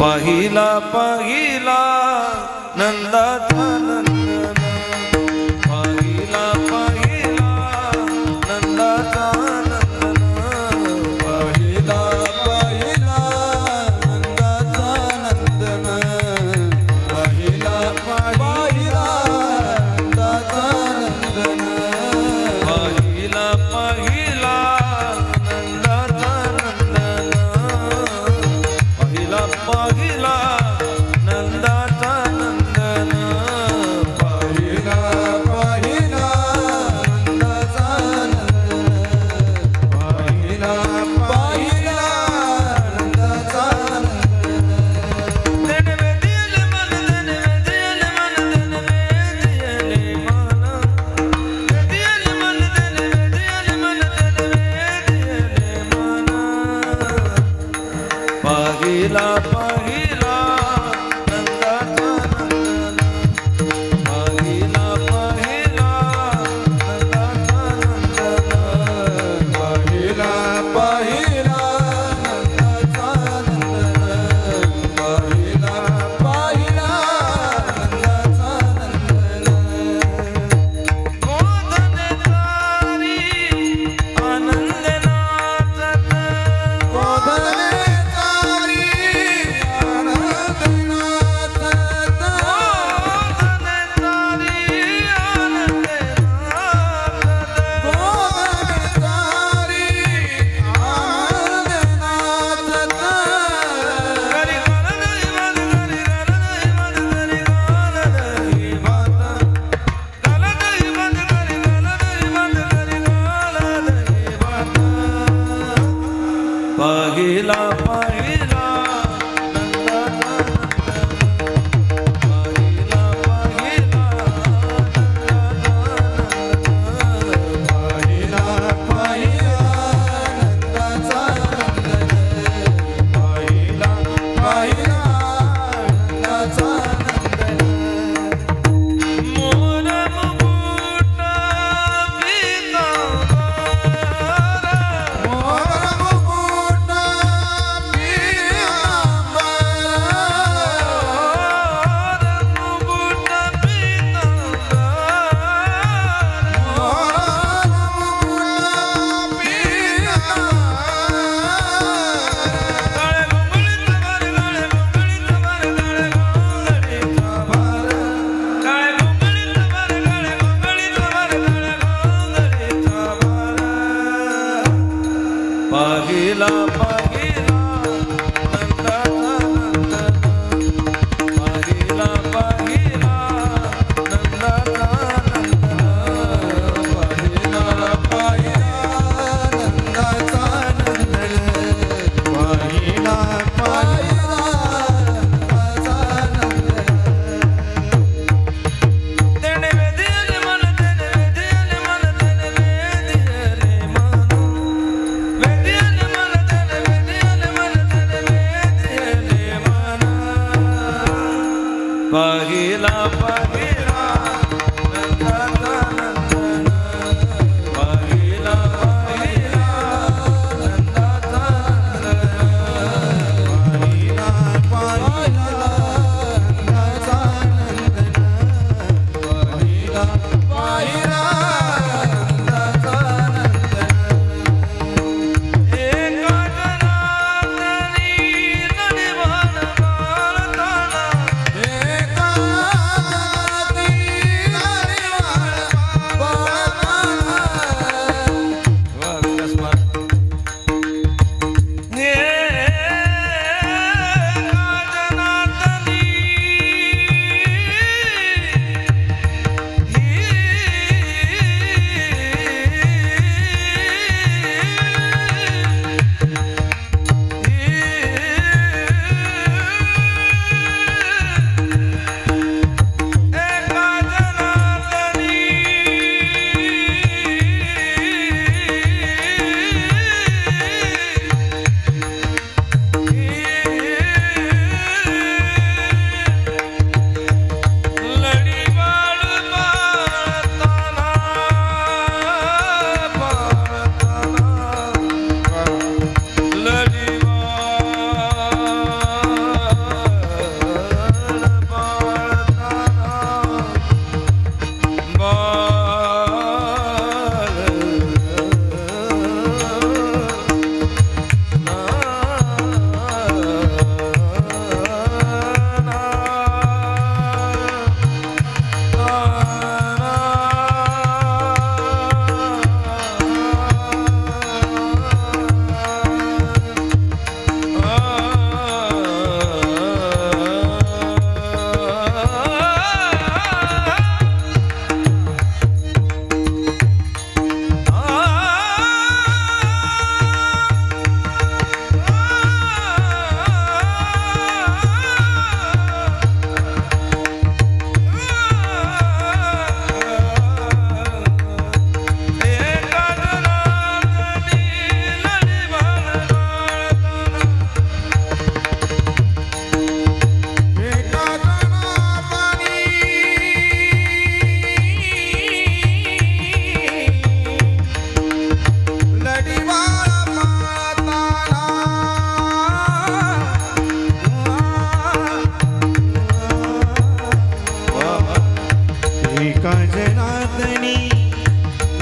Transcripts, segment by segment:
पाहिला पाहिला नंदाचा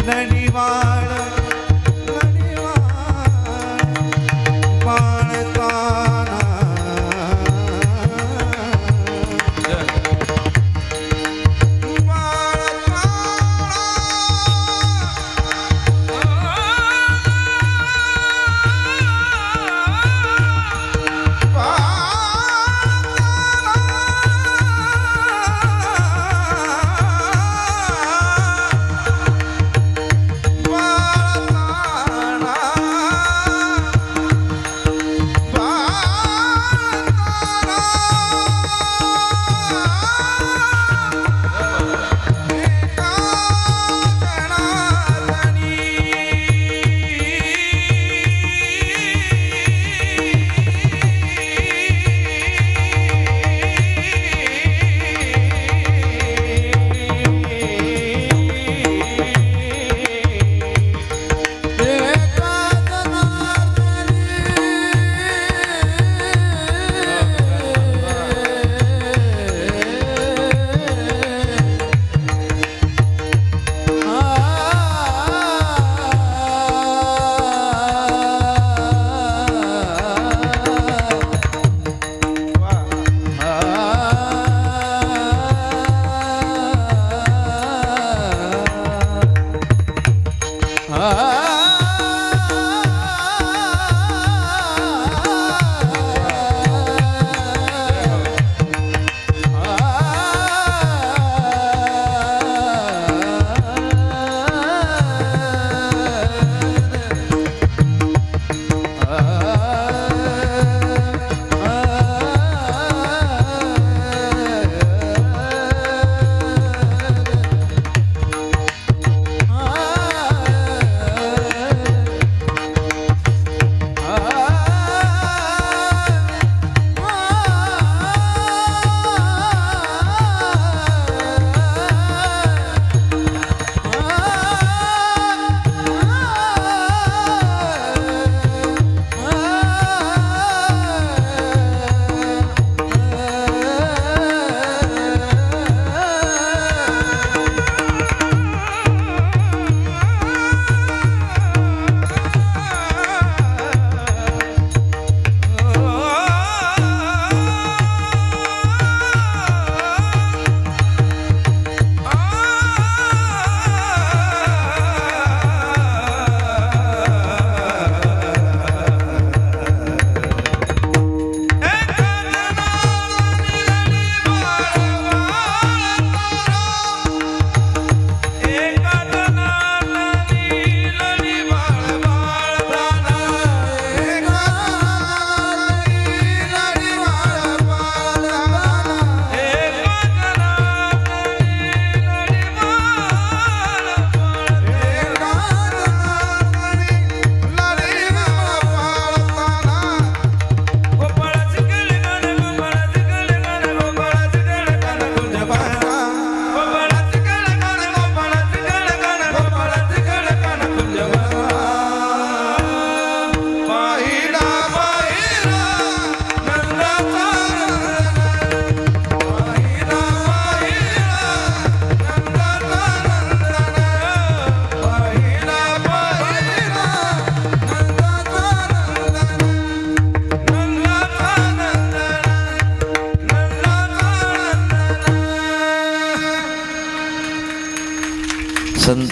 நடிவாள்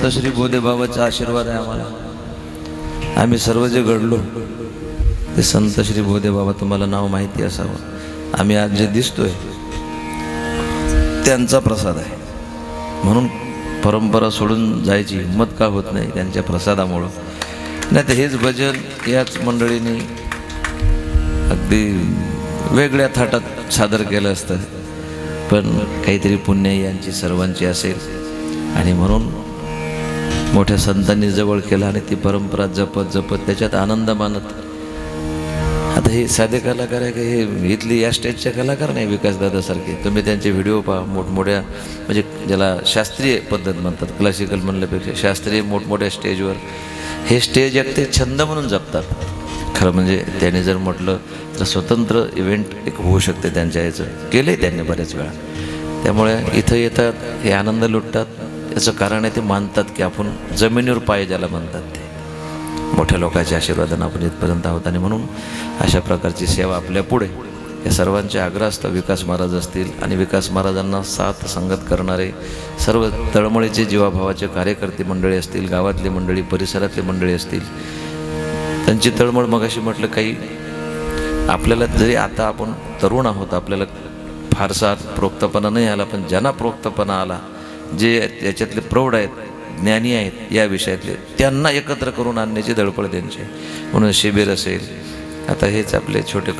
संत श्री बोधेबाबाचा आशीर्वाद आहे आम्हाला. आम्ही सर्व जे घडलो ते संत श्री बोधेबाबा तुम्हाला नाव माहिती असावं. आम्ही आज जे दिसतोय त्यांचा प्रसाद आहे. म्हणून परंपरा सोडून जायची हिंमत का होत नाही त्यांच्या प्रसादामुळं. नाही तर हेच भजन याच मंडळीने अगदी वेगळ्या थाटात सादर केलं असतं. पण काहीतरी पुण्य यांची सर्वांची असेल. आणि म्हणून मोठ्या संतांनी जवळ केलं आणि ती परंपरा जपत जपत त्याच्यात आनंद मानत. आता हे साधे कलाकार आहे का? हे इथली या स्टेजचे कलाकार नाही विकासदादासारखे तुम्ही त्यांचे व्हिडिओ पहा मोठमोठ्या म्हणजे ज्याला शास्त्रीय पद्धत म्हणतात क्लासिकल म्हणल्यापेक्षा शास्त्रीय मोठमोठ्या स्टेजवर हे स्टेज एक ते छंद म्हणून जपतात. खरं म्हणजे त्याने जर म्हटलं तर स्वतंत्र इव्हेंट एक होऊ शकते त्यांच्या याचं. केलं आहे त्यांनी बऱ्याच वेळा. त्यामुळे इथं येतात हे आनंद लुटतात. त्याचं कारण आहे ते मानतात की आपण जमिनीवर पाय ज्याला म्हणतात ते. मोठ्या लोकांच्या आशीर्वादानं आपण इथपर्यंत आहोत आणि म्हणून अशा प्रकारची सेवा आपल्या पुढे या सर्वांचे आग्रहास्त विकास महाराज असतील आणि विकास महाराजांना साथ संगत करणारे सर्व तळमळीचे जीवाभावाचे कार्यकर्ते मंडळी असतील गावातली मंडळी परिसरातली मंडळी असतील त्यांची तळमळ मगाशी म्हटलं काही आपल्याला जरी आता आपण तरुण आहोत आपल्याला फारसा प्रोक्तपणा नाही आला पण ज्यांना प्रोक्तपणा आला जे याच्यातले प्रौढ आहेत ज्ञानी आहेत या विषयातले त्यांना एकत्र करून आणण्याची धडपड त्यांची म्हणून शिबिर असेल आता हेच आपले छोटे